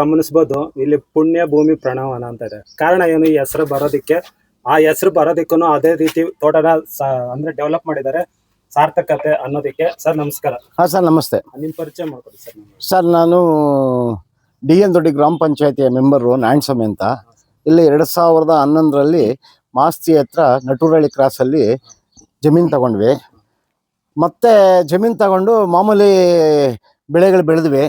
ಗಮನಿಸಬಹುದು ಇಲ್ಲಿ ಪುಣ್ಯ ಭೂಮಿ ಪ್ರಣವನ ಅಂತ ಇದೆ ಕಾರಣ ಏನು ಈ ಹೆಸರು ಬರೋದಿಕ್ಕೆ? ಆ ಹೆಸರು ಬರೋದಿಕ್ಕೂ ಅದೇ ರೀತಿ ತೋಟನ ಅಂದ್ರೆ ಡೆವಲಪ್ ಮಾಡಿದ್ದಾರೆ. ಸಾರ್ಥಕತೆ ಅನ್ನೋದಕ್ಕೆ. ಸರ್ ನಮಸ್ಕಾರ. ಹಾಂ ಸರ್ ನಮಸ್ತೆ. ನಿಮ್ಮ ಪರಿಚಯ ಮಾಡ್ಕೊಡಿ ಸರ್ ಸರ್ ನಾನು ಡಿ ಎನ್ ದೊಡ್ಡಿ ಗ್ರಾಮ ಪಂಚಾಯತಿಯ ಮೆಂಬರು ನಾಯಣಸ್ವಾಮಿ ಅಂತ. ಇಲ್ಲಿ ಎರಡು ಸಾವಿರದ ಹನ್ನೊಂದರಲ್ಲಿ ಮಾಸ್ತಿ ಹತ್ರ ನಟೂರಳ್ಳಿ ಕ್ರಾಸಲ್ಲಿ ಜಮೀನು ತಗೊಂಡ್ವಿ. ಮತ್ತೆ ಜಮೀನು ತಗೊಂಡು ಮಾಮೂಲಿ ಬೆಳೆಗಳು ಬೆಳೆದ್ವಿ.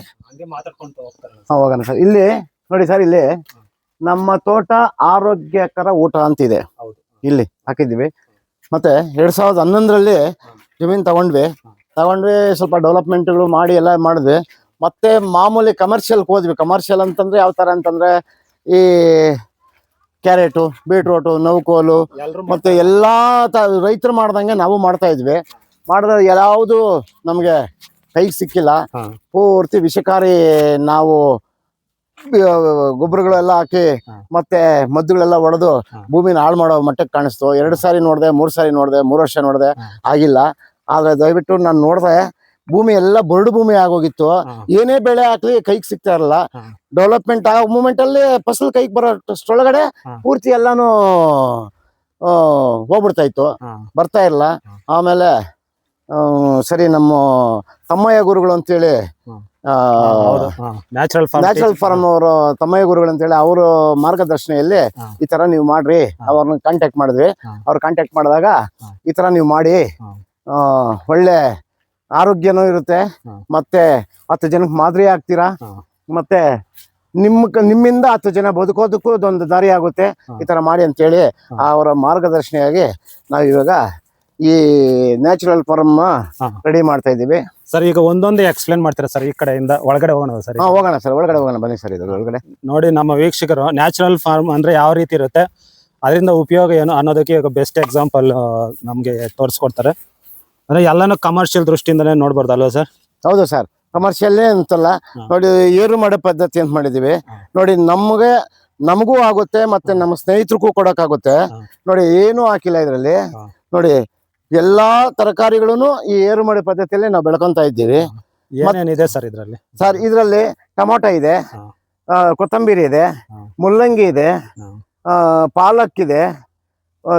ಹೋಗೋಣ ಸರ್. ಇಲ್ಲಿ ನೋಡಿ ಸರ್ ಇಲ್ಲಿ ನಮ್ಮ ತೋಟ ಆರೋಗ್ಯಕರ ಊಟ ಅಂತಿದೆ. ಹೌದು. ಇಲ್ಲಿ ಹಾಕಿದ್ವಿ ಮತ್ತೆ ಎರಡ್ ಸಾವಿರದ ಹನ್ನೊಂದರಲ್ಲಿ ಜಮೀನು ತಗೊಂಡ್ವಿ. ತಗೊಂಡ್ವಿ ಸ್ವಲ್ಪ ಡೆವಲಪ್ಮೆಂಟ್ಗಳು ಮಾಡಿ ಎಲ್ಲ ಮಾಡಿದ್ವಿ. ಮತ್ತೆ ಮಾಮೂಲಿ ಕಮರ್ಷಿಯಲ್ ಹೋದ್ವಿ. ಕಮರ್ಷಿಯಲ್ ಅಂತಂದ್ರೆ ಯಾವ ತರ ಅಂತಂದ್ರೆ ಈ ಕ್ಯಾರೆಟು ಬೀಟ್ರೋಟು ನೌಕೋಲು ಮತ್ತೆ ಎಲ್ಲಾ ತ ರೈತರು ಮಾಡ್ದಂಗೆ ನಾವು ಮಾಡ್ತಾ ಇದ್ವಿ. ಮಾಡಿದ್ರೆ ಯಾವುದು ನಮಗೆ ಕೈಗೆ ಸಿಕ್ಕಿಲ್ಲ. ಪೂರ್ತಿ ವಿಷಕಾರಿ ನಾವು ಗೊಬ್ಬರಗಳೆಲ್ಲ ಹಾಕಿ ಮತ್ತೆ ಮದ್ದುಗಳೆಲ್ಲ ಹೊಡೆದು. ಭೂಮಿನ ಹಾಳು ಮಾಡೋ ಮಟ್ಟಕ್ಕೆ ಕಾಣಿಸ್ತು. ಎರಡು ಸಾರಿ ನೋಡಿದೆ ಮೂರು ಸಾರಿ ನೋಡಿದೆ ಮೂರು ವರ್ಷ ನೋಡಿದೆ ಆಗಿಲ್ಲ. ಆದ್ರೆ ದಯವಿಟ್ಟು ನಾನು ನೋಡಿದೆ ಭೂಮಿ ಎಲ್ಲ ಬರಡು ಭೂಮಿ ಆಗೋಗಿತ್ತು. ಏನೇ ಬೆಳೆ ಹಾಕ್ಲಿ ಕೈಗೆ ಸಿಗ್ತಾ ಇರಲ್ಲ. ಡೆವಲಪ್ಮೆಂಟ್ ಆ ಮೂಮೆಂಟ್ ಅಲ್ಲಿ ಫಸಲ್ ಕೈಗೆ ಬರೋಷ್ಟೊಳಗಡೆ. ಪೂರ್ತಿ ಎಲ್ಲಾನು ಹೋಗ್ಬಿಡ್ತಾ ಇತ್ತು. ಬರ್ತಾ ಇರಲ್ಲ ಆಮೇಲೆ ಸರಿ ನಮ್ಮ ತಮ್ಮಯ್ಯ ಗುರುಗಳು ಅಂತೇಳಿ ನ್ಯಾಚುರಲ್ ನ್ಯಾಚುರಲ್ ಫಾರ್ಮ್ ಅವರು ತಮ್ಮಯ್ಯ ಗುರುಗಳು ಅಂತೇಳಿ ಅವರು ಮಾರ್ಗದರ್ಶನೆಯಲ್ಲಿ. ಈ ತರ ನೀವು ಮಾಡ್ರಿ. ಅವ್ರನ್ನ ಕಾಂಟ್ಯಾಕ್ಟ್ ಮಾಡಿದ್ವಿ. ಅವ್ರ ಕಾಂಟ್ಯಾಕ್ಟ್ ಮಾಡಿದಾಗ ಈ ತರ ನೀವು ಮಾಡಿ. ಒಳ್ಳೆ ಆರೋಗ್ಯನೂ ಇರುತ್ತೆ. ಮತ್ತೆ ಹತ್ತು ಜನಕ್ಕೆ ಮಾದರಿ ಆಗ್ತೀರಾ? ಮತ್ತೆ ನಿಮ್ಮ ನಿಮ್ಮಿಂದ ಹತ್ತು ಜನ ಬದುಕೋದಕ್ಕೂ ಅದೊಂದು ದಾರಿ ಆಗುತ್ತೆ. ಈ ತರ ಮಾಡಿ ಅಂತೇಳಿ. ಅವರ ಮಾರ್ಗದರ್ಶನಿಯಾಗಿ ನಾವು ಇವಾಗ ಈ ನ್ಯಾಚುರಲ್ ಫಾರ್ಮ್ ರೆಡಿ ಮಾಡ್ತಾ ಇದೀವಿ ಸರ್ ಈಗ ಒಂದೊಂದೇ ಎಕ್ಸ್ಪ್ಲೇನ್ ಮಾಡ್ತೀರಾ ಸರ್ ಈ ಕಡೆಯಿಂದ ಒಳಗಡೆ ಹೋಗೋಣ ಸರ್ ಹಾ ಹೋಗೋಣ ಸರ್ ಒಳಗಡೆ ಹೋಗೋಣ ಬನ್ನಿ ಸರ್ ಇದ್ರ ಒಳಗಡೆ. ನೋಡಿ ನಮ್ಮ ವೀಕ್ಷಕರು ನ್ಯಾಚುರಲ್ ಫಾರ್ಮ್ ಅಂದ್ರೆ ಯಾವ ರೀತಿ ಇರುತ್ತೆ ಅದರಿಂದ ಉಪಯೋಗ ಏನು ಅನ್ನೋದಕ್ಕೆ ಈಗ ಬೆಸ್ಟ್ ಎಕ್ಸಾಂಪಲ್ ನಮಗೆ ತೋರಿಸ್ಕೊಡ್ತಾರೆ. ಅಂದ್ರೆ ಎಲ್ಲಾನು ಕಮರ್ಷಿಯಲ್ ದೃಷ್ಟಿಯಿಂದಲೇ ನೋಡ್ಬಾರ್ದು ಅಲ್ವಾ ಸರ್? ಹೌದು ಸರ್ ಕಮರ್ಷಿಯಲ್ಲೇ ಅಂತಲ್ಲ. ನೋಡಿ ಏರು ಮಾಡೋ ಪದ್ಧತಿ ಅಂತ ಮಾಡಿದೀವಿ ನೋಡಿ ನಮ್ಗೆ ನಮಗೂ ಆಗುತ್ತೆ ಮತ್ತೆ ನಮ್ಮ ಸ್ನೇಹಿತರಿಗೂ ಕೊಡಕ್ಕಾಗುತ್ತೆ. ನೋಡಿ ಏನು ಹಾಕಿಲ್ಲ ಇದರಲ್ಲಿ. ನೋಡಿ ಎಲ್ಲಾ ತರಕಾರಿಗಳನ್ನು ಈ ಏರು ಮಾಡೋ ಪದ್ಧತಿಯಲ್ಲಿ ನಾವು ಬೆಳ್ಕೊಂತ ಇದ್ದೀವಿ ಏನೇನಿದೆ ಸರ್ ಇದರಲ್ಲಿ ಸರ್ ಇದರಲ್ಲಿ ಟೊಮೊಟೊ ಇದೆ ಕೊತ್ತಂಬರಿ ಇದೆ. ಮುಲ್ಲಂಗಿ ಇದೆ ಪಾಲಕ್ ಇದೆ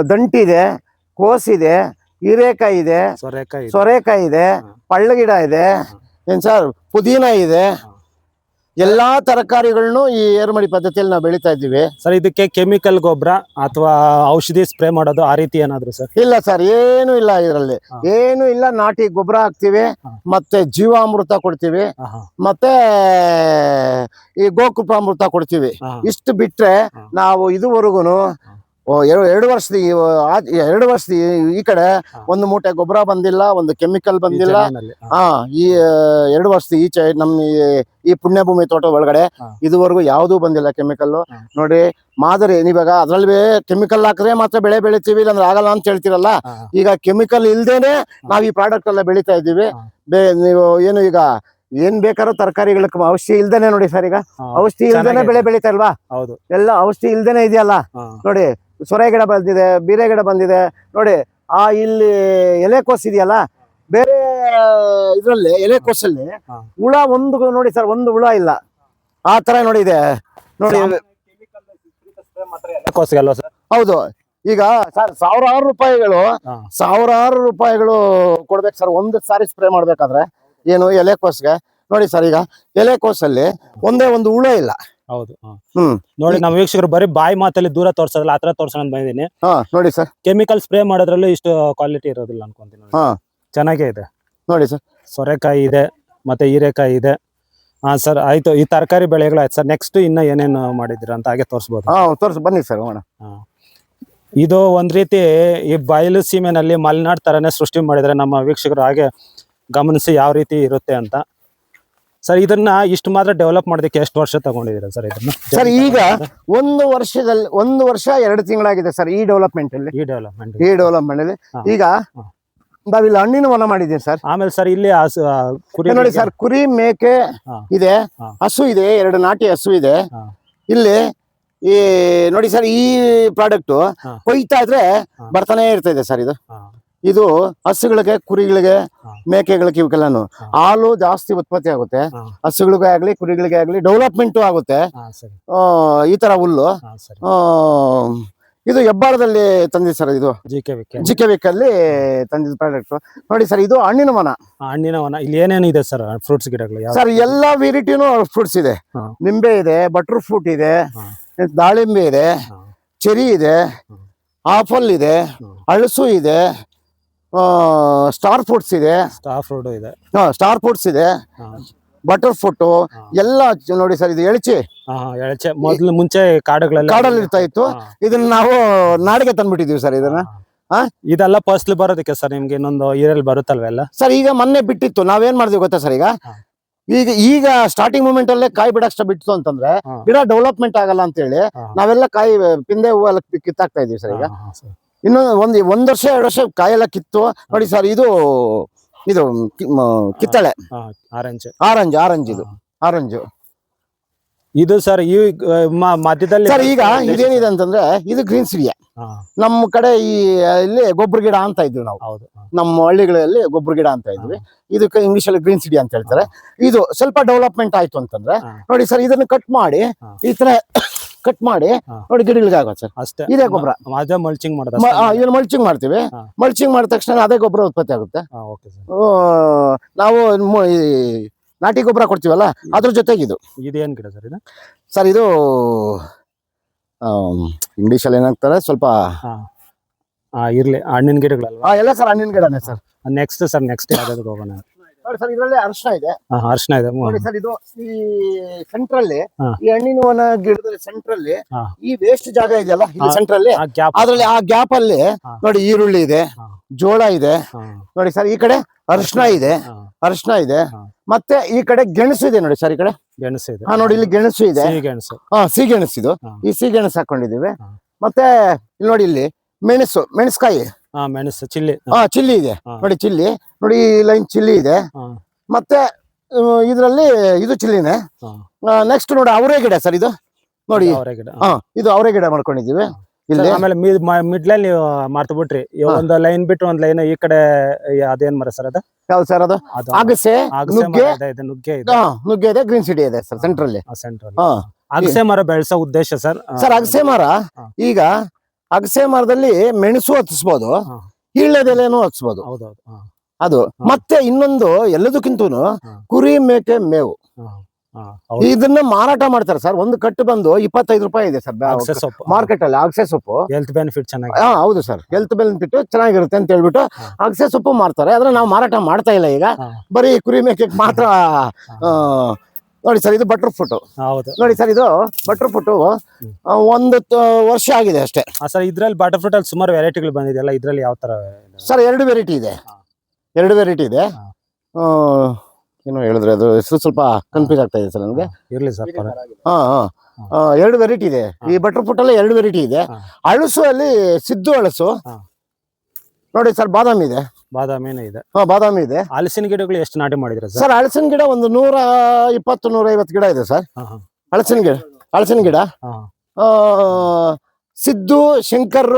ದಂಟಿ ಇದೆ ಕೋಸಿದೆ ಹೀರೆಕಾಯಿ ಇದೆ ಸೊರೆಕಾಯಿ ಇದೆ. ಸೊರೆಕಾಯಿ ಇದೆ ಹಾ. ಪಳ್ಳಗಿಡ ಇದೆ ಏನ್ ಸರ್ ಪುದೀನ ಇದೆ. ಎಲ್ಲಾ ತರಕಾರಿಗಳನ್ನು ಈ ಏರ್ಮಡಿ ಪದ್ಧತಿಯಲ್ಲಿ ನಾವು ಬೆಳಿತಾ ಇದ್ದೀವಿ. ಸರ್ ಇದಕ್ಕೆ ಕೆಮಿಕಲ್ ಗೊಬ್ಬರ ಅಥವಾ ಔಷಧಿ ಸ್ಪ್ರೇ ಮಾಡೋದು ಆ ರೀತಿ ಏನಾದ್ರು ಸರ್? ಇಲ್ಲ ಸರ್ ಏನು ಇಲ್ಲ ಇದರಲ್ಲಿ. ಏನು ಇಲ್ಲ ನಾಟಿ ಗೊಬ್ಬರ ಹಾಕ್ತಿವಿ ಮತ್ತೆ ಜೀವಾಮೃತ ಕೊಡ್ತೀವಿ ಮತ್ತೆ ಈ ಗೋಕೃಪಾಮೃತ ಕೊಡ್ತೀವಿ. ಇಷ್ಟು ಬಿಟ್ರೆ ನಾವು ಇದುವರೆಗೂ ಎರಡು ವರ್ಷದ ಈ ಆ- ಎರಡು ವರ್ಷದ ಈ- ಕಡೆ ಒಂದು ಮೂಟೆ ಗೊಬ್ಬರ ಬಂದಿಲ್ಲ ಒಂದು ಕೆಮಿಕಲ್ ಬಂದಿಲ್ಲ. ಹಾ. ಈ ಎರಡು ವರ್ಷದ ಈಚೆ ನಮ್ಮ ಈ- ಈ ಪುಣ್ಯಭೂಮಿ ತೋಟ ಒಳಗಡೆ ಇದುವರೆಗೂ ಯಾವುದೂ ಬಂದಿಲ್ಲ ಕೆಮಿಕಲ್. ನೋಡಿ ಮಾದರಿ ನೀವಾಗ ಅದ್ರಲ್ಲಿ ಕೆಮಿಕಲ್ ಹಾಕಿದ್ರೆ ಮಾತ್ರ ಬೆಳೆ ಬೆಳಿತೀವಿ ಇಲ್ಲಾಂದ್ರೆ ಆಗಲ್ಲ ಅಂತ ಹೇಳ್ತಿರಲ್ಲ? ಈಗ ಕೆಮಿಕಲ್ ಇಲ್ದೇನೆ ನಾವ್ ಈ ಪ್ರಾಡಕ್ಟ್ ಎಲ್ಲ ಬೆಳಿತಾ ಇದ್ದೀವಿ. ಬೇ ನೀವು ಏನು ಈಗ ಏನ್ ಬೇಕಾದ್ರೂ ತರಕಾರಿಗಳ ಔಷಧಿ ಇಲ್ದೇನೆ ನೋಡಿ ಸರ್ ಈಗ. ಔಷಧಿ ಇಲ್ದೇನೆ ಬೆಳೆ ಬೆಳಿತಾ ಇಲ್ವಾ? ಹೌದು. ಎಲ್ಲ ಔಷಧಿ ಇಲ್ದೇನೆ ಇದೆಯಲ್ಲ? ನೋಡಿ ಸೊರೆ ಗಿಡ ಬಂದಿದೆ ಬೀರೆ ಗಿಡ ಬಂದಿದೆ. ನೋಡಿ ಆ ಇಲ್ಲಿ ಎಲೆಕೋಸ್ ಇದೆಯಲ್ಲ ಬೇರೆ ಇದ್ರಲ್ಲಿ ಎಲೆಕೋಸಲ್ಲಿ ಅಲ್ಲಿ ಹುಳ ಒಂದು ನೋಡಿ ಸರ್ ಒಂದು ಹುಳ ಇಲ್ಲ. ಆ ತರ ನೋಡಿ ಇದೆ. ನೋಡಿ ಹೌದು. ಈಗ ಸರ್ ಸಾವಿರಾರು ರೂಪಾಯಿಗಳು. ಸಾವಿರಾರು ರೂಪಾಯಿಗಳು ಕೊಡ್ಬೇಕು ಸರ್. ಒಂದು ಸಾರಿ ಸ್ಪ್ರೇ ಮಾಡ್ಬೇಕಾದ್ರೆ ಏನು ಎಲೆಕೋಸ್ಗೆ ನೋಡಿ ಸರ್ ಈಗ ಎಲೆಕೋಸಲ್ಲಿ ಒಂದೇ ಒಂದು ಹುಳ ಇಲ್ಲ. ಹೌದು ಹಾ. ಹ್ಮ್. ನೋಡಿ ನಮ್ಮ ವೀಕ್ಷಕರು ಬರೀ ಬಾಯಿ ಮಾತಲ್ಲಿ ದೂರ ತೋರ್ಸೋದಲ್ಲ ಆತರ ತೋರ್ಸೋಣ ಅಂತ ಬಂದಿದ್ದೀನಿ. ಹಾ ನೋಡಿ ಸರ್. ಕೆಮಿಕಲ್ ಸ್ಪ್ರೇ ಮಾಡೋದ್ರಲ್ಲೂ ಇಷ್ಟು ಕ್ವಾಲಿಟಿ ಇರೋದಿಲ್ಲ ಅನ್ಕೊಂತೀನಿ. ಹಾ. ಚೆನ್ನಾಗೇ ಇದೆ. ನೋಡಿ ಸರ್. ಸೊರೆಕಾಯಿ ಇದೆ ಮತ್ತೆ ಹೀರೆಕಾಯಿ ಇದೆ. ಹಾ ಸರ್ ಆಯ್ತು. ಈ ತರಕಾರಿ ಬೆಳೆಗಳು ಆಯ್ತು ಸರ್. ನೆಕ್ಸ್ಟ್ ಇನ್ನ ಏನೇನು ಮಾಡಿದಿರ ಅಂತ ಹಾಗೆ ತೋರಿಸ್ಬೋದು. ಹಾ ತೋರ್ಸಿ ಬನ್ನಿ ಸರ್ ಹೋಗೋಣ. ಇದು ಒಂದ್ ರೀತಿ ಈ ಬಯಲು ಸೀಮೆನಲ್ಲಿ ಮಲೆನಾಡ್ ತರನೇ ಸೃಷ್ಟಿ ಮಾಡಿದ್ರೆ ನಮ್ಮ ವೀಕ್ಷಕರು ಹಾಗೆ ಗಮನಿಸಿ ಯಾವ ರೀತಿ ಇರುತ್ತೆ ಅಂತ. ಸರ್ ಇದನ್ನ ಇಷ್ಟು ಮಾತ್ರ ಡೆವಲಪ್ ಮಾಡೋದಕ್ಕೆ ಎಷ್ಟು ವರ್ಷ ತಗೊಂಡಿದ್ದೀರಾ ಸರ್ ಇದನ್ನ? ಸರ್ ಈಗ ಒಂದು ವರ್ಷದಲ್ಲಿ ಒಂದು ವರ್ಷ ಎರಡು ತಿಂಗಳಾಗಿದೆ ಸರ್ ಈ ಡೆವಲಪ್ಮೆಂಟ್ ಅಲ್ಲಿ. ಈ ಡೆವಲಪ್ಮೆಂಟ್ ಈ ಡೆವಲಪ್ಮೆಂಟ್ ಅಲ್ಲಿ. ಈಗ. ನಾವಿಲ್ಲಿ ಹಣ್ಣಿನ ವನ ಮಾಡಿದ್ದೀನಿ ಸರ್. ಆಮೇಲೆ ಸರ್ ಇಲ್ಲಿ ಕುರಿ ನೋಡಿ ಸರ್ ಕುರಿ ಮೇಕೆ ಇದೆ. ಹಸು ಇದೆ ಎರಡು ನಾಟಿ ಹಸು ಇದೆ. ಇಲ್ಲಿ ಈ ನೋಡಿ ಸರ್ ಈ ಪ್ರಾಡಕ್ಟ್. ಕೊಯ್ತಾ ಇದ್ರೆ. ಬರ್ತಾನೆ ಇರ್ತಾ ಇದೆ ಸರ್ ಇದು. ಇದು ಹಸುಗಳಿಗೆ ಕುರಿಗಳಿಗೆ. ಮೇಕೆಗಳಿಗೆ ಇವಕ್ಕೆಲ್ಲಾನು ಹಾಲು ಜಾಸ್ತಿ ಉತ್ಪತ್ತಿ ಆಗುತ್ತೆ. ಹಸುಗಳಿಗೆ ಆಗ್ಲಿ ಕುರಿಗಳಿಗೆ ಆಗ್ಲಿ ಡೆವಲಪ್ಮೆಂಟ್ ಆಗುತ್ತೆ. ಈ ತರ ಹುಲ್ಲು. ಇದು ಹೆಬ್ಬಾರದಲ್ಲಿ ತಂದಿದೆ ಸರ್ ಇದು. ಜಿ ಕೆ ವಿಕ್ ಅಲ್ಲಿ. ತಂದಿದ್ದ ಪ್ರಾಡಕ್ಟ್ ನೋಡಿ ಸರ್ ಇದು ಹಣ್ಣಿನ ಮನ ಹಣ್ಣಿನ ವನ. ಇಲ್ಲಿ ಏನೇನು ಇದೆ ಸರ್ ಫ್ರೂಟ್ಸ್ ಗಿಡಗಳು? ಸರ್ ಎಲ್ಲಾ ವೆರೈಟಿನೂ ಫ್ರೂಟ್ಸ್ ಇದೆ. ನಿಂಬೆ ಇದೆ ಬಟರ್ ಫ್ರೂಟ್ ಇದೆ ದಾಳಿಂಬೆ ಇದೆ. ಚೆರಿ ಇದೆ. ಆಪಲ್ ಇದೆ. ಹಳಸು ಇದೆ ಸ್ಟಾರ್ ಫ್ರೂಟ್ಸ್ ಇದೆ. ಸ್ಟಾರ್ ಫ್ರೂಟ್ ಇದೆ. ಸ್ಟಾರ್ ಫ್ರೂಟ್ಸ್ ಇದೆ. ಬಟರ್ ಫುಟ್ ಎಲ್ಲ ನೋಡಿ ಸರ್ ಇದು ಎಳಚಿ. ಎಳಚೆ. ಮೊದ್ಲು ಮುಂಚೆ ಕಾಡುಗಳಲ್ಲಿ ಕಾಡಲ್ಲಿ ಇರ್ತಾ ಇತ್ತು. ಇದನ್ನ ನಾವು ನಾಡಿಗೆ ತಂದ್ಬಿಟ್ಟಿದೀವಿ ಸರ್ ಇದನ್ನ? ಇದೆಲ್ಲ ಫಸ್ಟ್ ಬರೋದಕ್ಕೆ ಸರ್ ನಿಮ್ಗೆ ಇನ್ನೊಂದು ಇಯರಲ್ಲಿ ಬರುತ್ತಲ್ವ ಎಲ್ಲ? ಸರ್ ಈಗ ಮೊನ್ನೆ ಬಿಟ್ಟಿತ್ತು. ನಾವೇನ್ ಮಾಡಿದ್ವಿ ಗೊತ್ತಾ ಸರ್ ಈಗ? ಈಗ ಈಗ ಸ್ಟಾರ್ಟಿಂಗ್ ಮೂಮೆಂಟ್ ಅಲ್ಲೇ ಕಾಯಿ ಬಿಡಕ್ಷ ಬಿಟ್ಟು ಅಂತಂದ್ರೆ. ಗಿಡ ಡೆವಲಪ್ಮೆಂಟ್ ಆಗಲ್ಲ ಅಂತ ಹೇಳಿ ನಾವೆಲ್ಲ ಕಾಯಿ ಪಿಂದೆ ಹೂವು ಎಲ್ಲ ಕಿತ್ತಾಕ್ತಾ ಇದೀವಿ ಸರ್ ಈಗ. ಹಾ, ಒಂದು. ಒಂದ್ ವರ್ಷ ಎರಡು ವರ್ಷ ಕಾಯೆಲ್ಲ ಕಿತ್ತು. ನೋಡಿ ಸರ್ ಇದು ಇದು ಕಿ- ಮ- ಕಿತ್ತಳೆ. ಆರೆಂಜ್. ಆರೆಂಜ್ ಆರೆಂಜ್ ಇದು. ಆರೆಂಜ್. ಇದು ಸರ್ ಈ ಆ, ಮ- ಮಧ್ಯದಲ್ಲಿ ಸರ್ ಈಗ ಇದೇನಿದೆ ಅಂತಂದ್ರೆ ಇದು ಗ್ರೀನ್ ಸಿರಿಯ. ಹಾ, ನಮ್ಮ ಕಡೆ ಈ ಇಲ್ಲಿ ಗೊಬ್ಬರ ಗಿಡ ಅಂತ ಇದ್ವಿ ನಾವು. ಹೌದು ಹಾ, ನಮ್ಮ ಹಳ್ಳಿಗಳಲ್ಲಿ ಗೊಬ್ಬರ ಗಿಡ ಅಂತ ಇದ್ವಿ. ಇದಕ್ಕೆ ಇಂಗ್ಲಿಷ್ ಅಲ್ಲಿ ಗ್ರೀನ್ ಸಿಡಿ ಅಂತ ಹೇಳ್ತಾರೆ. ಇದು ಸ್ವಲ್ಪ ಡೆವಲಪ್ಮೆಂಟ್ ಆಯ್ತು ಅಂತಂದ್ರೆ ಹಾ. ನೋಡಿ ಸರ್ ಇದನ್ನ ಕಟ್ ಮಾಡಿ. ಈ ತರ ಕಟ್ ಮಾಡಿ. ನೋಡಿ ಗಿಡಗಳಿಗೆ ಆಗೋದು ಸರ್. ಅಷ್ಟೇ. ಇದೇ ಗೊಬ್ಬರ. ಅದೇ ಮಲ್ಚಿಂಗ್ ಮಾಡೋದು ಇದನ್ನ ಮಲ್ಚಿಂಗ್ ಮಾಡ್ತೀವಿ. ಮಲ್ಚಿಂಗ್ ಮಾಡಿದ ತಕ್ಷಣ ಅದೇ ಗೊಬ್ಬರ ಉತ್ಪತ್ತಿ ಆಗುತ್ತೆ. ಓಕೆ ಸರ್ ಆ, ನಾವು ಈ ನಾಟಿ ಗೊಬ್ಬರ ಕೊಡ್ತೀವಲ್ಲ ಅದ್ರ ಜೊತೆಗೆ ಇದು. ಇದೇನ್ ಗಿಡ ಸರ್ ಇದು? ಸರ್ ಇದು ಇಂಗ್ಲಿಷ್ ಅಲ್ಲಿ ಏನಾಗ್ತಾರೆ ಸ್ವಲ್ಪ ಇರ್ಲಿ. ಹಣ್ಣಿನ ಗಿಡಗಳಲ್ವಾ? ಎಲ್ಲ ಸರ್ ಹಣ್ಣಿನ ಗಿಡನೇ ಸರ್. ನೆಕ್ಸ್ಟ್ ಸರ್ ನೆಕ್ಸ್ಟ್ ಯಾವ್ದಾದ್ರು ಹೋಗೋಣ. ನೋಡಿ ಸರ್ ಇದರಲ್ಲಿ ಅರ್ಶನ ಇದೆ ಹಾ ಅರ್ಶನ ಇದೆ ಹ್ಮ್. ನೋಡಿ ಸರ್ ಇದು ಈ ಸೆಂಟ್ರಲ್ಲಿ ಹಾ. ಈ ಹಣ್ಣಿನ ವನ ಗಿಡದಲ್ಲಿ ಸೆಂಟ್ರಲ್ಲಿ ಹಾ. ಈ ವೇಸ್ಟ್ ಜಾಗ ಇದೆಯಲ್ಲ ಇಲ್ಲಿ ಹಾ. ಸೆಂಟ್ರಲ್ಲಿ ಆ ಗ್ಯಾಪ್ ಅದ್ರಲ್ಲಿ ಆ ಗ್ಯಾಪ್ ಅಲ್ಲಿ ಹಾ. ನೋಡಿ ಈರುಳ್ಳಿ ಇದೆ ಹಾ. ಜೋಳ ಇದೆ ನೋಡಿ ಸರ್ ಈ ಕಡೆ ಅರಿಶಿನ ಇದೆ ಅರ್ಶನ ಇದೆ ಹಾ. ಮತ್ತೆ ಈ ಕಡೆ ಗೆಣಸು ಇದೆ ನೋಡಿ ಸರ್ ಈ ಕಡೆ ಗೆಣಸು ಇದೆ ಹಾ ನೋಡಿ ಇಲ್ಲಿ ಗೆಣಸು ಇದೆ ಸಿಹಿ ಗೆಣಸು ಹಾ ಸಿಗೆಣಸು ಇದು ಹಾ. ಈ ಗೆಣಸು ಹಾಕೊಂಡಿದೀವಿ ಹಾ. ಮತ್ತೆ ಇಲ್ಲಿ ನೋಡಿ ಇಲ್ಲಿ ಮೆಣಸು ಮೆಣಸ್ಕಾಯಿ ಮೆಣಸು ಚಿಲ್ಲಿ. ಹಾ ಚಿಲ್ಲಿ ಇದೆ. ನೋಡಿ ಚಿಲ್ಲಿ. ನೋಡಿ ಈ ಲೈನ್ ಚಿಲ್ಲಿ ಇದೆ. ಮತ್ತೆ ಇದರಲ್ಲಿ ಇದು ಚಿಲ್ಲಿನೇ. ನೆಕ್ಸ್ಟ್ ನೋಡಿ ಅವರೇ ಗಿಡ ಸರ್ ಇದು. ನೋಡಿ. ಅವರೇ ಗಿಡ. ಹಾ. ಇದು ಅವರೇ ಗಿಡ ಮಾಡ್ಕೊಂಡಿದೀವಿ ಇಲ್ಲಿ. ಆಮೇಲೆ ಮಿಡ್ಲಲ್ಲಿ ಮಾರ್ತು ಬಿಟ್ರಿ. ಒಂದು ಲೈನ್ ಬಿಟ್ಟು ಒಂದ್ ಲೈನ್ ಈ ಕಡೆ ಅದೇನ್ ಮರ ಸರ್ ಅದು? ಯಾವ್ದು ಸರ್ ಅದು? ಅಗಸೆ ನುಗ್ಗೆ. ನುಗ್ಗೆ ಇದೆ. ಹಾ, ನುಗ್ಗೆ ಇದೆ ಗ್ರೀನ್ ಸಿಟಿ ಇದೆ ಸರ್ ಸೆಂಟ್ರಲ್ಲಿ ಸೆಂಟ್ರಲ್ ಹಾ. ಅಗಸೆ ಮರ ಬೆಳೆಸೋ ಉದ್ದೇಶ ಸರ್. ಸರ್ ಅಗಸೆ ಮರ ಈಗ ಅಗಸೆ ಮರದಲ್ಲಿ ಮೆಣಸು ಹತ್ತಿಸ್ಬೋದು ಹಾ. ಹತ್ಸ್ಬೋದು. ಹತ್ತಿಸ್ಬೋದು ಹೌದೌದು ಅದು ಮತ್ತೆ ಇನ್ನೊಂದು ಎಲ್ಲದಕ್ಕಿಂತ ಕುರಿ ಮೇಕೆ ಮೇವು. ಇದನ್ನ ಮಾರಾಟ ಮಾಡ್ತಾರೆ ಸರ್. ಒಂದು ಕಟ್ಟು ಬಂದು ಇಪ್ಪತ್ತೈದು ರೂಪಾಯಿ ಇದೆ ಸರ್ ಮಾರ್ಕೆಟ್ ಅಲ್ಲಿ ಅಗಸೆ ಸೊಪ್ಪು. ಹೆಲ್ತ್ ಬೆನಿಫಿಟ್ ಚೆನ್ನಾಗಿ. ಹಾ ಹೌದು ಸರ್. ಹೆಲ್ತ್ ಬೆನಿಫಿಟ್ ಚೆನ್ನಾಗಿರುತ್ತೆ ಅಂತ ಹೇಳ್ಬಿಟ್ಟು. ಅಗಸೆ ಸೊಪ್ಪು ಮಾರ್ತಾರೆ. ಆದ್ರೆ ನಾವು ಮಾರಾಟ ಮಾಡ್ತಾ ಇಲ್ಲ ಈಗ. ಬರೀ ಕುರಿ ಮೇಕೆಗೆ ಮಾತ್ರ ನೋಡಿ ಸರ್ ಇದು ಬಟರ್ ಫುಟ್ ಹೌದು. ನೋಡಿ ಸರ್ ಇದು ಬಟರ್ ಫುಟ್ ಒಂದು ತ- ವರ್ಷ ಆಗಿದೆ ಅಷ್ಟೇ. ಸರ್ ಇದ್ರಲ್ಲಿ ಬಟರ್ ಫ್ರೂಟ್ ಅಲ್ಲಿ ಸುಮಾರು ವೆರೈಟಿಗಳು ಬಂದಿದೆಯಲ್ಲ ಇದ್ರಲ್ಲಿ ಯಾವ ತರ ಸರ್ ಎರಡು ವೆರೈಟಿ ಇದೆ. ಎರಡು ವೆರೈಟಿ ಇದೆ. ಏನು ಹೇಳಿದ್ರೆ ಅದು ಹೆಸರು ಸ್ವಲ್ಪ ಕನ್ಫ್ಯೂಸ್ ಆಗ್ತಾ ಇದೆ ಸರ್ ನನಗೆ. ಇರ್ಲಿ ಸರ್ ಹಾ ಹಾ. ಎರಡು ವೆರೈಟಿ ಇದೆ. ಈ ಬಟರ್ ಫುಟ್ ಅಲ್ಲಿ ಎರಡು ವೆರೈಟಿ ಇದೆ. ಅಳಸು ಅಲ್ಲಿ ಸಿದ್ದು ಅಳಸು. ನೋಡಿ ಸರ್ ಬಾದಾಮಿ ಇದೆ. ಬಾದಾಮಿನೂ ಇದೆ. ಹಾ ಬಾದಾಮಿ ಇದೆ. ಹಲಸಿನ ಗಿಡಗಳು ಎಷ್ಟು ನಾಟಿ ಮಾಡಿದ್ರೆ ಸರ್? ಸರ್ ಹಲಸಿನ ಗಿಡ ಒಂದು ನೂರ ಇಪ್ಪತ್ತು ನೂರ ಐವತ್ತು ಗಿಡ ಇದೆ ಸರ್. ಹಾ, ಹಾ, ಹಲಸಿನ ಗಿಡ ಹಲಸಿನ ಗಿಡ. ಹಾ. ಆ, ಸಿದ್ದು ಶಂಕರ್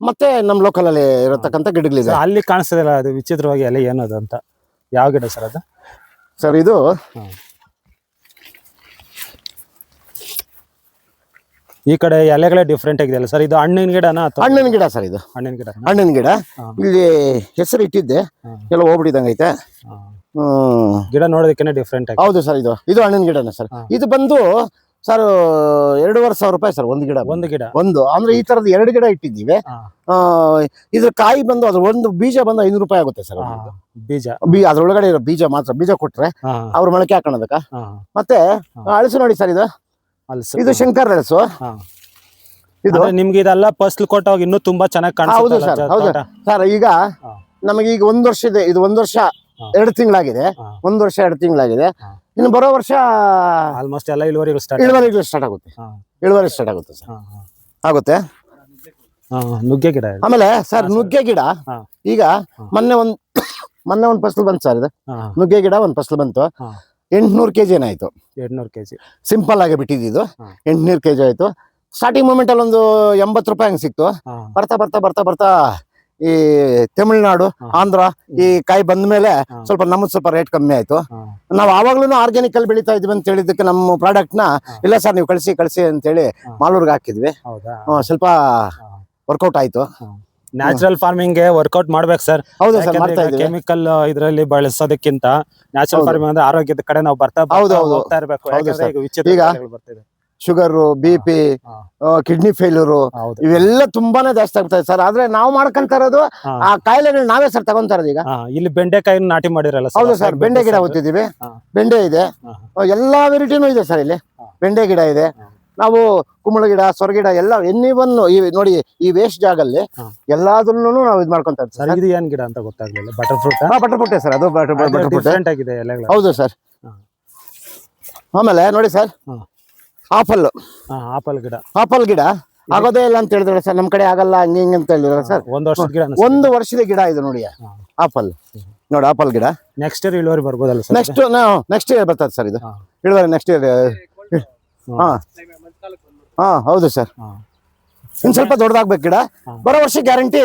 ಮತ್ತೆ ನಮ್ಮ ಲೋಕಲ್ ಅಲ್ಲಿ ಇರತಕ್ಕಂತ ಗಿಡಗಳಿದೆ. ಸರ್, ಅಲ್ಲಿ ಕಾಣಿಸ್ತದಲ್ಲ ಅದು ವಿಚಿತ್ರವಾಗಿ ಅಲ್ಲಿ ಏನದು ಅಂತ. ಯಾವ ಗಿಡ ಸರ್ ಅದು? ಸರ್ ಇದು ಹಾ. ಈ ಕಡೆ ಎಲೆಗಳೇ ಡಿಫ್ರೆಂಟ್ ಆಗಿದೆಯಲ್ಲ ಸರ್ ಇದು ಹಣ್ಣಿನ ಗಿಡನಾ ಅಥವಾ ಹಣ್ಣಿನ ಗಿಡ ಸರ್ ಇದು. ಹಣ್ಣಿನ ಗಿಡ ಹಣ್ಣಿನ ಗಿಡ. ಇಲ್ಲಿ ಹೆಸರು ಇಟ್ಟಿದ್ದೆ. ಎಲ್ಲ ಹೋಗ್ಬಿಟ್ಟಿದಂಗೆ ಐತೆ. ಗಿಡ ನೋಡೋದಕ್ಕೆ ಡಿಫ್ರೆಂಟ್ ಆಗಿ. ಹೌದು ಸರ್ ಇದು. ಇದು ಹಣ್ಣಿನ ಗಿಡನೇ ಸರ್ ಇದು ಬಂದು ಸರ್ ಎರಡೂವರೆ ಸಾವಿರ ರೂಪಾಯಿ ಸರ್ ಒಂದು ಗಿಡ ಒಂದು ಗಿಡ. ಒಂದು. ಅಂದ್ರೆ ಈ ತರದ ಎರಡು ಗಿಡ ಇಟ್ಟಿದ್ದೀವಿ. ಇದ್ರ ಕಾಯಿ ಬಂದು ಅದ್ರ ಒಂದು ಬೀಜ ಬಂದು ಐನೂರು ರೂಪಾಯಿ ಆಗುತ್ತೆ ಸರ್ ಬೀಜ. ಬೀ ಅದ್ರೊಳಗಡೆ ಇರೋ ಬೀಜ ಮಾತ್ರ ಬೀಜ ಕೊಟ್ರೆ ಅವ್ರು ಅವ್ರ ಮೊಳಕೆ ಹಾಕೋಣದಕ್ಕ. ಮತ್ತೆ ಅಳಸು ನೋಡಿ ಸರ್ ಇದು. ಹಲಸು. ಇದು ಶಂಕರ್ ಅಳಸು ಹಾ. ಇದು? ನಿಮ್ಗೆ ಇದೆಲ್ಲ ಫಸ್ಟ್ ಕೊಟ್ಟಾಗ ಇನ್ನೂ ತುಂಬಾ ಚೆನ್ನಾಗಿ ಹೌದು ಸರ್ ಹೌದು. ಸರ್ ಈಗ ನಮಗೆ ಈಗ ಒಂದ್ ವರ್ಷ ಇದೆ ಇದು ಒಂದ್ ವರ್ಷ. ಎರಡು ತಿಂಗಳಾಗಿದೆ. ಒಂದ್ ವರ್ಷ ಎರಡು ತಿಂಗಳಾಗಿದೆ. ಇನ್ನು ಬರೋ ವರ್ಷ ಆಲ್ಮೋಸ್ಟ್ ಎಲ್ಲ ಇಳುವರಿ ಸ್ಟಾರ್ಟ್ ಇಳುವರಿಗಳು ಸ್ಟಾರ್ಟ್ ಆಗುತ್ತೆ. ಇಳುವರಿ ಸ್ಟಾರ್ಟ್ ಆಗುತ್ತೆ ಸರ್. ಆಗುತ್ತೆ? ನುಗ್ಗೆ ಗಿಡ ಆಮೇಲೆ ಸರ್ ನುಗ್ಗೆ ಗಿಡ ಈಗ. ಮೊನ್ನೆ ಒಂದ್ ಮೊನ್ನೆ ಒಂದ್ ಫಸಲು ಬಂತು ಸರ್ ಇದು. ನುಗ್ಗೆ ಗಿಡ ಒಂದ್ ಫಸಲು ಬಂತು. ಹಾ. ಕೆ ಜಿ ಏನಾಯ್ತು? K KG. ಸಿಂಪಲ್ ಆಗಿ ಬಿಟ್ಟಿದ್ದು ಇದು. ಎಂಟ್ನೂರು ಕೆಜಿ ಆಯ್ತು. ಸ್ಟಾರ್ಟಿಂಗ್ ಮೂಮೆಂಟ್ ಅಲ್ಲಿ ಒಂದು ಎಂಬತ್ತು ರೂಪಾಯಿ ಹಂಗೆ ಸಿಕ್ತು. ಬರ್ತಾ ಬರ್ತಾ ಬರ್ತಾ ಬರ್ತಾ ಈ ತಮಿಳ್ನಾಡು ಆಂಧ್ರ ಈ ಕಾಯಿ ಬಂದ ಮೇಲೆ ಸ್ವಲ್ಪ ನಮ್ಮ ಸ್ವಲ್ಪ ರೇಟ್ ಕಮ್ಮಿ ಆಯ್ತು. ನಾವು ಆವಾಗ್ಲೂ ಆರ್ಗ್ಯಾನಿಕ್ ಅಲ್ಲಿ ಬೆಳೀತಾ ಇದ್ವಿ ಅಂತ ಹೇಳಿದಕ್ಕೆ ನಮ್ಮ ಪ್ರಾಡಕ್ಟ್ನ. ಇಲ್ಲ ಸರ್ ನೀವು ಕಳಿಸಿ ಕಳಿಸಿ ಅಂತೇಳಿ ಹೇಳಿ ಮಾಲೂರ್ಗೆ ಹಾಕಿದ್ವಿ. ಸ್ವಲ್ಪ ವರ್ಕೌಟ್ ಆಯ್ತು. ನ್ಯಾಚುರಲ್ ಫಾರ್ಮಿಂಗ್ಗೆ ವರ್ಕೌಟ್ ಮಾಡ್ಬೇಕು ಸರ್ ಹೌದು ಸರ್ ಮಾಡ್ತಾ ಇದ್ವಿ ಕೆಮಿಕಲ್ ಇದರಲ್ಲಿ ಬಳಸೋದಕ್ಕಿಂತ ನ್ಯಾಚುರಲ್ ಹೌದು. ಫಾರ್ಮಿಂಗ್ ಅಂದ್ರೆ ಆರೋಗ್ಯದ ಕಡೆ ನಾವು ಬರ್ತಾ ಬರ್ತಾ ಹೌದು. ಹೋಗ್ತಾ ಇರ್ಬೇಕು ಹೌದು ಯಾಕಂದ್ರೆ ಸರ್. ಈಗ ವಿಚಿತ್ರ ಈಗ- ಕಾಯಿಲೆಗಳು ಬರ್ತಿದೆ ಶುಗರ್ ಬಿ ಪಿ ಹಾ. ಕಿಡ್ನಿ ಫೇಲ್ಯೂರ್ ಹೌದು ಇವೆಲ್ಲ ತುಂಬಾನೇ ಜಾಸ್ತಿ ಆಗ್ತಾ ಇದೆ ಸರ್ ಆದ್ರೆ ನಾವು ಮಾಡ್ಕೊಂತ ಇರೋದು ಹಾ. ಆ ಕಾಯಿಲೆಗಳು ನಾವೇ ಸರ್ ತಗೊಂತ ಇರೋದು ಈಗ ಹಾ, ಇಲ್ಲಿ ಬೆಂಡೆಕಾಯಿ ನಾಟಿ ಮಾಡಿರಲ್ಲ ಹೌದು ಸರ್ ಬೆಂಡೆ ಗಿಡ ಓದ್ತಿದೀವಿ ಹಾ. ಬೆಂಡೆ ಇದೆ ಹಾ. ಎಲ್ಲಾ ವೆರೈಟಿನೂ ಇದೆ ಸರ್ ಇಲ್ಲಿ ಹಾ. ಬೆಂಡೆ ಗಿಡ ಇದೆ ಹಾ. ನಾವು ಕುಂಬಳ ಗಿಡ ಸೊರ ಗಿಡ ಎಲ್ಲ ಎನಿ ಒನ್ ಈ ನೋಡಿ ಈ ವೇಸ್ಟ್ ಜಾಗಲ್ಲಿ. ಎಲ್ಲಾದ್ರೂ ನಾವು ಇದು ಮಾಡ್ಕೊಂತ ಇರ್ತೀವಿ. ಸರ್ ಇದು ಏನ್ ಗಿಡ ಅಂತ ಗೊತ್ತಾಗ್ಲಿಲ್ಲ? ಬಟರ್ ಫ್ರೂಟ್ ಹಾ ಬಟರ್ ಸರ್ ಅದು ಬಟರ್ ಆಗಿದೆ ಹೌದು ಸರ್. ಆಮೇಲೆ ನೋಡಿ ಸರ್ ಆಪಲ್. ಆಪಲ್ ಗಿಡ. ಆಪಲ್ ಗಿಡ ಆಗೋದೇ ಇಲ್ಲ ಅಂತ ಹೇಳಿದ್ರೆ ಸರ್ ನಮ್ ಕಡೆ ಆಗಲ್ಲ ಹಂಗ ಹಿಂಗೆ ಅಂತ ಹೇಳಿದ್ರೆ ಸರ್. ಒಂದ್ ವರ್ಷದ ಗಿಡ ಒಂದು ವರ್ಷದ ಗಿಡ ಇದು ನೋಡಿ ಆಪಲ್. ನೋಡಿ ಆಪಲ್ ಗಿಡ. ನೆಕ್ಸ್ಟ್ ಇಯರ್ ಇಳುವರಿ ಬರ್ಬೋದಲ್ಲ ಸರ್? ನೆಕ್ಸ್ಟ್ ನೆಕ್ಸ್ಟ್ ಇಯರ್ ಬರ್ತದೆ ಸರ್ ಇದು. ಇಳುವರಿ ನೆಕ್ಸ್ಟ್ ಇಯರ್ ಹಾ. ಹಾ ಹೌದು ಸರ್. ಇನ್ ಸ್ವಲ್ಪ ದೊಡ್ಡದಾಗ್ಬೇಕು ಗಿಡ. ಬರೋ ವರ್ಷ ಗ್ಯಾರಂಟಿ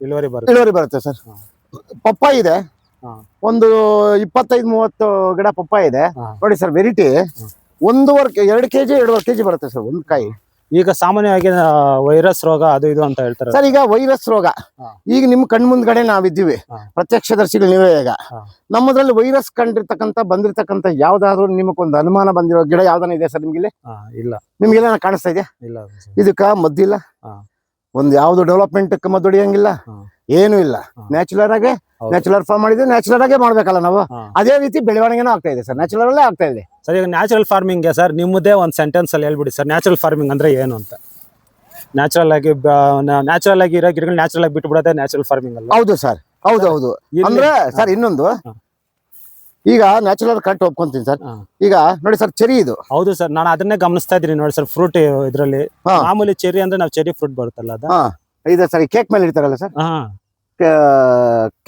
ಇಳುವರಿ ಬರುತ್ತೆ. ಇಳುವರಿ ಬರುತ್ತೆ ಸರ್ ಪಪ್ಪ ಪಪ್ಪಾಯಿ ಇದೆ. ಒಂದು ಇಪ್ಪತ್ತೈದು ಮೂವತ್ತು ಗಿಡ ಪಪ್ಪಾಯಿ ಇದೆ. ನೋಡಿ ಸರ್ ವೆರೈಟಿ ಒಂದೂವರೆ ಎರಡು ಕೆಜಿ ಎರಡೂವರೆ ಕೆಜಿ ಬರುತ್ತೆ ಸರ್ ಒಂದು ಕಾಯಿ. ಈಗ ಸಾಮಾನ್ಯವಾಗಿ ವೈರಸ್ ರೋಗ ಅದು ಇದು ಅಂತ ಹೇಳ್ತಾರೆ. ಸರ್ ಈಗ ವೈರಸ್ ರೋಗ. ಈಗ ನಿಮ್ ಕಣ್ ಮುಂದ್ಗಡೆ ನಾವಿದ್ದೀವಿ. ಪ್ರತ್ಯಕ್ಷ ಪ್ರತ್ಯಕ್ಷದರ್ಶಿಗಳು ನೀವೇ ಈಗ. ನಮ್ಮದ್ರಲ್ಲಿ ವೈರಸ್ ಕಂಡಿರ್ತಕ್ಕಂತ ಬಂದಿರ್ತಕ್ಕಂತ ಯಾವ್ದಾದ್ರು ನಿಮಗೊಂದು ಅನುಮಾನ ಬಂದಿರೋ ಗಿಡ ಯಾವ್ದಾನ ಇದೆ ಸರ್ ನಿಮ್ಗೆ ಇಲ್ಲ. ನಿಮ್ಗೆಲ್ಲ ಕಾಣಿಸ್ತಾ ಇದೆಯಾ? ಇಲ್ಲ. ಇದಕ್ಕ ಮದ್ದಿಲ್ಲ. ಒಂದ್ ಯಾವ್ದು ಡೆವಲಪ್ಮೆಂಟ್ ಮದ್ದು ಹೊಡಿಯಂಗಿಲ್ಲ ಹಾ. ಏನು ಇಲ್ಲ. ನ್ಯಾಚುರಲ್ ನ್ಯಾಚುಲರ್ ಆಗಿ. ನ್ಯಾಚುಲರ್ ಫಾರ್ಮ್ ಮಾಡಿದ್ರೆ ನ್ಯಾಚುಲರ್ ಆಗೇ ಮಾಡ್ಬೇಕಲ್ಲ ನಾವು? ಅದೇ ರೀತಿ ಬೆಳವಣಿಗೆನೂ ಆಗ್ತಾ ಇದೆ ಸರ್. ನ್ಯಾಚುಲರ್ ಅಲ್ಲೇ ಆಗ್ತಾ ಇದೆ. ಸರ್ ಈಗ ನ್ಯಾಚುರಲ್ ಫಾರ್ಮಿಂಗ್ ಸರ್ ನಿಮ್ಮದೇ ಒಂದು ಸೆಂಟೆನ್ಸ್ ಅಲ್ಲಿ ಹೇಳ್ಬಿಡಿ ಸರ್ ನ್ಯಾಚುರಲ್ ಫಾರ್ಮಿಂಗ್ ಅಂದ್ರೆ ಏನು ಅಂತ? ನ್ಯಾಚುರಲ್ ಆಗಿ ನ್ಯಾಚುರಲ್ ಆಗಿ ಇರೋ ಗಿಡಗಳು ನ್ಯಾಚುರಲ್ ಆಗಿ ಬಿಟ್ಟು ಬಿಡೋದೇ ನ್ಯಾಚುರಲ್ ಫಾರ್ಮಿಂಗ್ ಅಲ್ಲ ಹೌದು ಸರ್ ಹೌದು. ಹೌದು ಅಂದ್ರೆ ಸರ್ ಇನ್ನೊಂದು. ಈಗ ನ್ಯಾಚುರಲ್ ಕಟ್ ಒಪ್ಕೊಂತೀನಿ ಸರ್ ಈಗ ನೋಡಿ ಸರ್ ಚೆರಿ ಇದು. ಹೌದು ಸರ್ ನಾನು ಅದನ್ನೇ ಗಮನಿಸ್ತಾ ಇದ್ದೀನಿ ನೋಡಿ ಸರ್ ಫ್ರೂಟ್ ಇದರಲ್ಲಿ. ಮಾಮೂಲಿ ಚೆರಿ ಅಂದ್ರೆ ನಾವು ಚೆರಿ ಫ್ರೂಟ್ ಬರುತ್ತಲ್ಲ ಅದ? ಇದೆ ಸರ್ ಕೇಕ್ ಮೇಲೆ ಇರ್ತಾರಲ್ಲ ಸರ್ ಹಾ.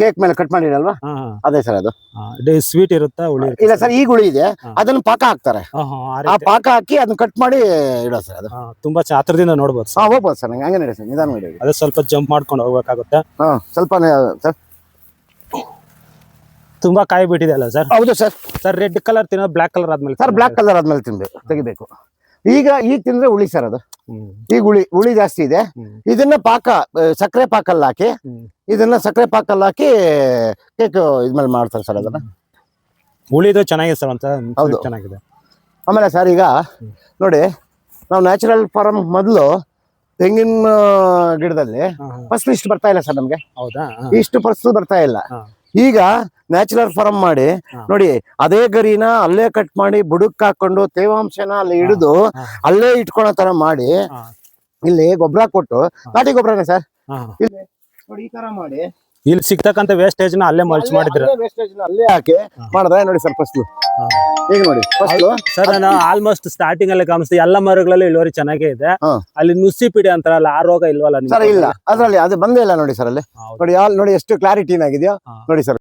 ಕೇಕ್ ಮೇಲೆ ಕಟ್ ಮಾಡಿರಲ್ವಾ? ಅದೇ ಸರ್ ಅದು. ಸ್ವೀಟ್ ಇರುತ್ತಾ ಹುಳಿ ಇಲ್ಲ ಸರ್ ಈಗ ಹುಳಿ ಇದೆ. ಅದನ್ನ ಪಾಕ ಹಾಕ್ತಾರೆ. ಆ ಪಾಕ ಹಾಕಿ ಅದನ್ನ ಕಟ್ ಮಾಡಿ ಇಡೋ ಸರ್ ಅದು. ತುಂಬಾ ಚಾತ್ರದಿಂದ ನೋಡ್ಬೋದು ಹಾ ಸರ್. ಹೋಗ್ಬೋದು ಸರ್ ನಂಗೆ ಹಂಗೆ ನಡಿ ಸರ್ ನಿಧಾನ ಮಾಡಿ ಅದೇ ಸ್ವಲ್ಪ ಜಂಪ್ ಮಾಡ್ಕೊಂಡು ಹೋಗ್ಬೇಕಾಗುತ್ತೆ. ಹಾ ಸ್ವಲ್ಪ ಸರ್. ತುಂಬಾ ಕಾಯಿ ಬಿಟ್ಟಿದೆ ಅಲ್ಲ ಸರ್? ಹೌದು ಸರ್. ಸರ್ ರೆಡ್ ಕಲರ್ ತಿನ್ನೋ ಬ್ಲಾಕ್ ಕಲರ್ ಆದ್ಮೇಲೆ ಸರ್ ಬ್ಲಾಕ್ ಕಲರ್ ಆದ್ಮೇಲೆ ತಿನ್ಬೇಕು ತೆಗಿಬೇಕು. ಈಗ ಈಗ ತಿಂದ್ರೆ ಹುಳಿ ಸರ್ ಅದು. ಈಗ ಹುಳಿ ಹುಳಿ ಜಾಸ್ತಿ ಇದೆ. ಇದನ್ನ ಪಾಕ ಸಕ್ಕರೆ ಪಾಕಲ್ಲಿ ಹಾಕಿ ಇದನ್ನ ಸಕ್ಕರೆ ಪಾಕಲ್ಲಿ ಹಾಕಿ ಕೇಕ್ ಇದ್ಮೇಲೆ ಮಾಡ್ತಾರೆ ಸರ್ ಅದನ್ನ. ಹುಳಿದು ಚೆನ್ನಾಗಿದೆ ಸರ್ ಅಂತ ಹೌದು. ಚೆನ್ನಾಗಿದೆ. ಆಮೇಲೆ ಸರ್ ಈಗ ನೋಡಿ ನಾವು ನ್ಯಾಚುರಲ್ ಫಾರ್ಮ್ ಮೊದಲು ತೆಂಗಿನ ಗಿಡದಲ್ಲಿ. ಫಸ್ಟ್ ಇಷ್ಟು ಬರ್ತಾ ಇಲ್ಲ ಸರ್ ನಮ್ಗೆ. ಹೌದಾ? ಇಷ್ಟು ಫಸ್ಟ್ ಬರ್ತಾ ಇಲ್ಲ. ಈಗ ನ್ಯಾಚುರಲ್ ಫಾರ್ಮ್ ಮಾಡಿ ನೋಡಿ ಅದೇ ಗರಿನ ಅಲ್ಲೇ ಕಟ್ ಮಾಡಿ ಬುಡಕ್ ಹಾಕೊಂಡು ತೇವಾಂಶನ ಅಲ್ಲಿ ಹಿಡಿದು ಅಲ್ಲೇ ಇಟ್ಕೊಳೋ ತರ ಮಾಡಿ ಇಲ್ಲಿ ಗೊಬ್ಬರ ಕೊಟ್ಟು ನಾಟಿ ಗೊಬ್ಬರನೇ ಸರ್. ಇಲ್ಲಿ ನೋಡಿ ಈ ತರ ಮಾಡಿ. ಇಲ್ಲಿ ಸಿಗ್ತಕ್ಕಂತ ವೇಸ್ಟೇಜ್ನ ಅಲ್ಲೇ ಮಲ್ಚ್ ಮಾಡಿದ್ರೆ ಅಲ್ಲೇ ಹಾಕಿ ಮಾಡಿದ್ರೆ ನೋಡಿ ಸರ್ ಫಸ್ಟ್ ಈಗ ನೋಡಿ? ಸರ್ ನಾನು ಆಲ್ಮೋಸ್ಟ್ ಸ್ಟಾರ್ಟಿಂಗ್ ಅಲ್ಲಿ ಕಾಣಿಸ್ತೀವಿ ಎಲ್ಲ ಮರಗಳಲ್ಲಿ ಇಳುವರಿ ಚೆನ್ನಾಗೇ ಇದೆ. ಅಲ್ಲಿ ನುಸಿ ಪಿಡಿ ಅಂತಾರಲ್ಲ ಆ ರೋಗ ಇಲ್ವಲ್ಲ? ಸರ್ ಇಲ್ಲ. ಅದ್ರಲ್ಲಿ ಅದು ಬಂದೇ ಇಲ್ಲ ನೋಡಿ ಸರ್ ಅಲ್ಲಿ. ನೋಡಿ ನೋಡಿ ಎಷ್ಟು ಕ್ಲಾರಿಟಿ ಆಗಿದೆಯೋ ನೋಡಿ ಸರ್.